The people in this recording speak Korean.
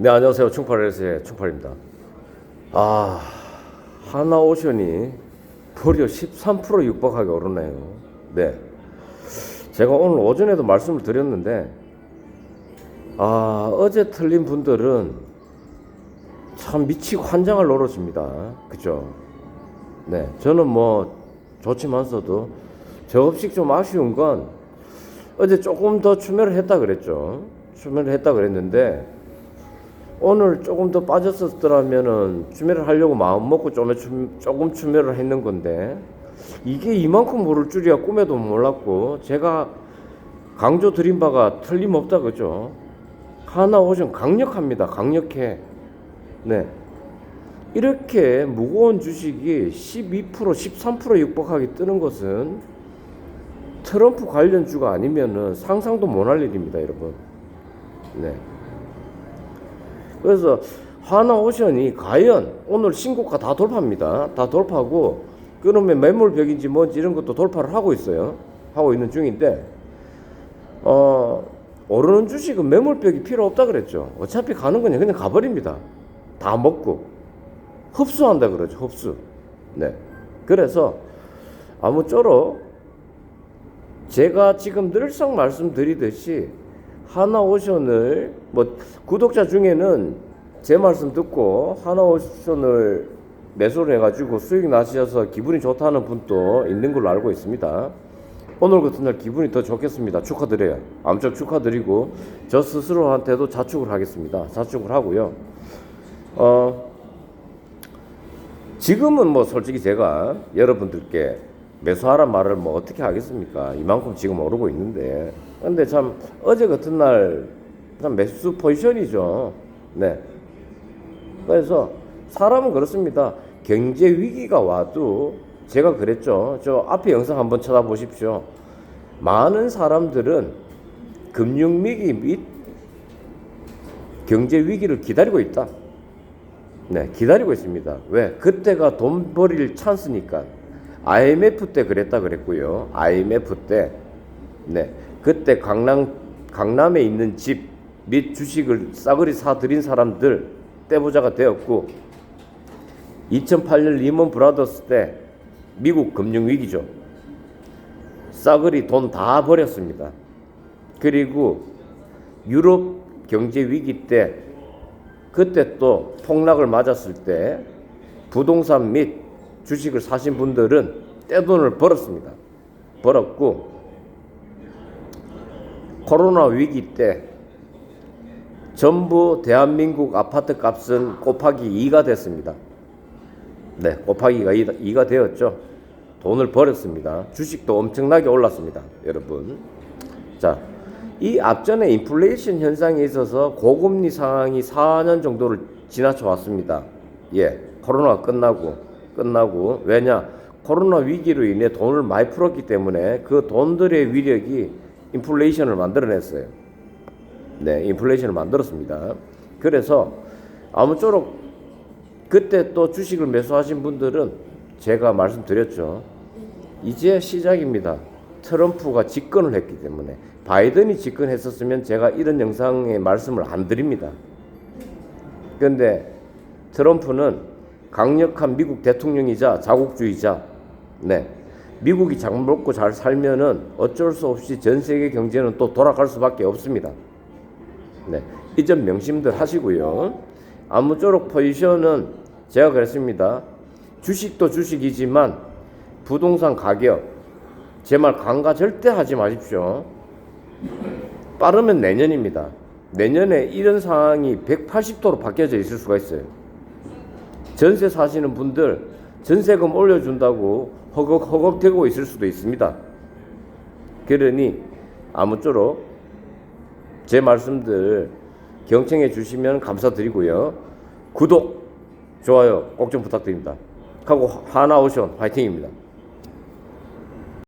네 안녕하세요 충팔에서의 충팔입니다. 아 하나오션이 무려 13% 육박하게 오르네요. 네, 제가 오늘 오전에도 말씀을 드렸는데 아 어제 틀린 분들은 참 미치고 환장을 노릇입니다. 그죠? 네, 저는 뭐 좋지만서도 저 없이 좀 아쉬운 건 어제 조금 더 추매를 했다 그랬죠. 추매를 했다 그랬는데 오늘 조금 더 빠졌었더라면은 추매를 하려고 마음 먹고 좀 추- 조금 추매를 했는 건데 이게 이만큼 오를 줄이야 꿈에도 몰랐고 제가 강조 드린 바가 틀림없다 그죠? 하나 오션 강력합니다. 강력해. 네. 이렇게 무거운 주식이 12% 13% 육박하게 뜨는 것은 트럼프 관련 주가 아니면은 상상도 못할 일입니다, 여러분. 네. 그래서 하나오션이 과연 오늘 신고가 다 돌파합니다. 다 돌파하고 그러면 매물벽인지 뭔지 이런 것도 돌파를 하고 있어요. 하고 있는 중인데 어 오르는 주식은 매물벽이 필요 없다 그랬죠. 어차피 가는 거냐 그냥 가버립니다. 다 먹고 흡수한다 그러죠. 흡수. 네. 그래서 아무쪼록 제가 지금 늘상 말씀드리듯이 하나오션을 뭐 구독자 중에는 제 말씀 듣고 하나오션을 매수를 해가지고 수익 나셔서 기분이 좋다는 분도 있는 걸로 알고 있습니다. 오늘 같은 날 기분이 더 좋겠습니다. 축하드려요. 아무쪼록 축하드리고 저 스스로한테도 자축을 하겠습니다. 자축을 하고요. 어 지금은 뭐 솔직히 제가 여러분들께 매수하란 말을 뭐 어떻게 하겠습니까? 이만큼 지금 오르고 있는데. 근데 참 어제 같은 날 참 매수 포지션이죠. 네. 그래서 사람은 그렇습니다. 경제 위기가 와도 제가 그랬죠. 저 앞에 영상 한번 쳐다보십시오. 많은 사람들은 금융 위기 및 경제 위기를 기다리고 있다. 네, 기다리고 있습니다. 왜? 그때가 돈 벌일 찬스니까. IMF 때 그랬다 그랬고요. IMF 때, 네, 그때 강남 강남에 있는 집 및 주식을 싸그리 사들인 사람들 떼부자가 되었고, 2008년 리먼 브라더스 때 미국 금융 위기죠. 싸그리 돈 다 버렸습니다. 그리고 유럽 경제 위기 때 그때 또 폭락을 맞았을 때 부동산 및 주식을 사신 분들은 떼돈을 벌었습니다. 벌었고 코로나 위기 때 전부 대한민국 아파트 값은 곱하기 2가 됐습니다. 네, 곱하기가 2가 되었죠. 돈을 벌었습니다. 주식도 엄청나게 올랐습니다. 여러분. 자, 이 앞전에 인플레이션 현상에 있어서 고금리 상황이 4년 정도를 지나쳐 왔습니다. 예, 코로나가 끝나고 끝나고 왜냐 코로나 위기로 인해 돈을 많이 풀었기 때문에 그 돈들의 위력이 인플레이션을 만들어냈어요. 네, 인플레이션을 만들었습니다. 그래서 아무쪼록 그때 또 주식을 매수하신 분들은 제가 말씀드렸죠. 이제 시작입니다. 트럼프가 집권을 했기 때문에 바이든이 집권했었으면 제가 이런 영상에 말씀을 안 드립니다. 그런데 트럼프는 강력한 미국 대통령이자 자국주의자, 네. 미국이 잘 먹고 잘 살면은 어쩔 수 없이 전 세계 경제는 또 돌아갈 수밖에 없습니다. 네. 이 점 명심들 하시고요. 아무쪼록 포지션은 제가 그랬습니다. 주식도 주식이지만 부동산 가격 제 말 강가 절대 하지 마십시오. 빠르면 내년입니다. 내년에 이런 상황이 180도로 바뀌어져 있을 수가 있어요. 전세 사시는 분들 전세금 올려준다고 허걱 허걱대고 있을 수도 있습니다. 그러니 아무쪼록 제 말씀들 경청해 주시면 감사드리고요. 구독, 좋아요 꼭 좀 부탁드립니다. 하고 하나오션 화이팅입니다.